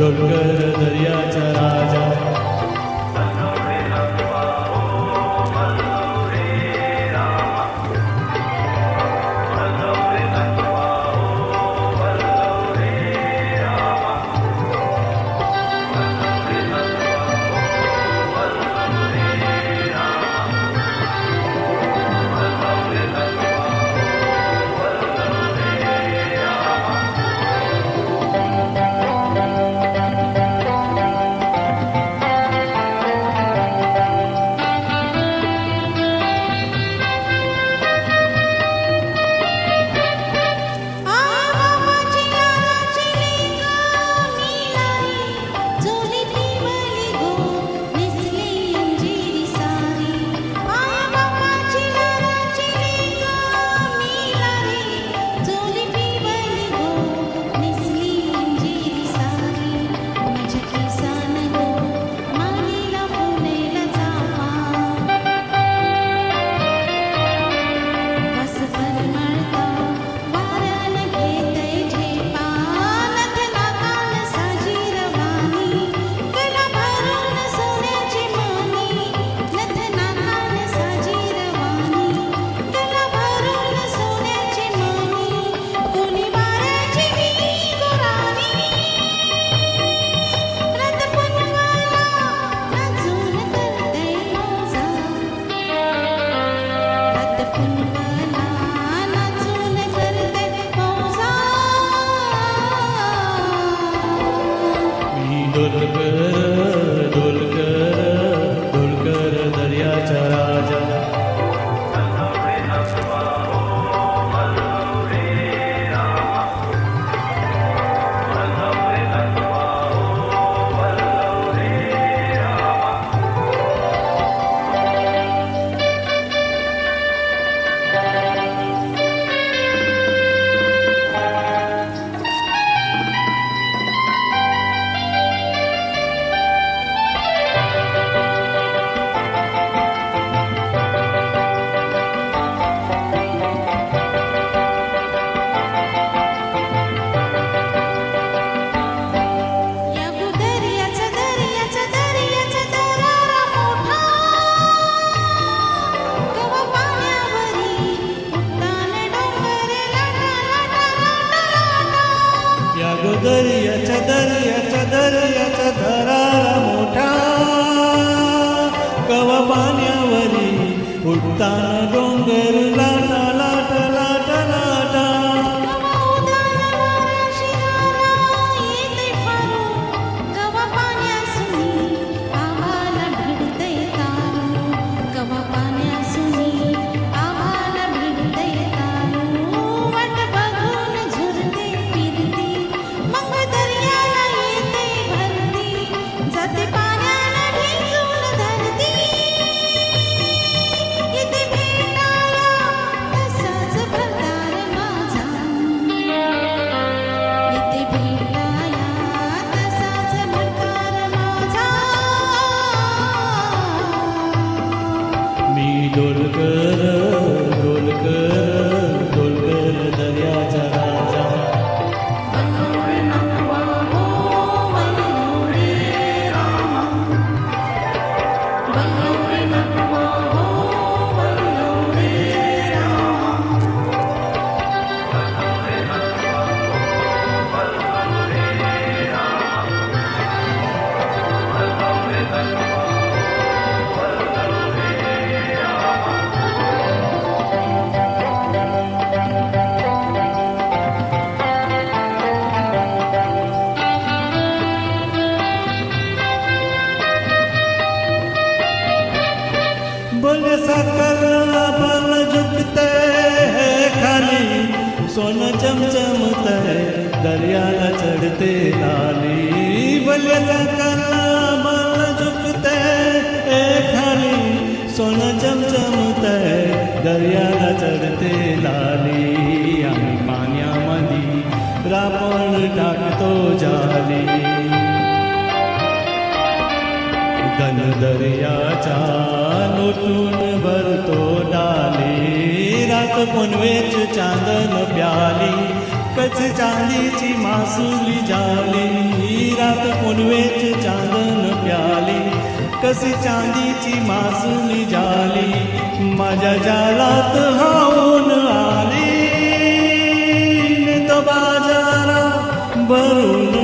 Dolgar Darya ಕವ ಪಾನ್ಯವರಿ ಉತ್ತಾನ ಡೊಂಗರುಲಾ बोल सकल बल झुकते है खाली. सोनं चमचमत दरिया दर्याला चढते लाली बोल सकल बल झुकते है खाली. सोनं चमचमत दरिया दर्याला चढते लाली आम्ही पाण्यामध्ये रावण टाकतो दर्याचा लोटून भरतो डाली. रात कोणवेच चांदन प्याली. कच चांदीची मासुली जाली. रात कोणवेच चांदन प्याली. कसी चांदीची मासुली जाली. माझ्या जालात हाऊन आली. तो बाजारा भरून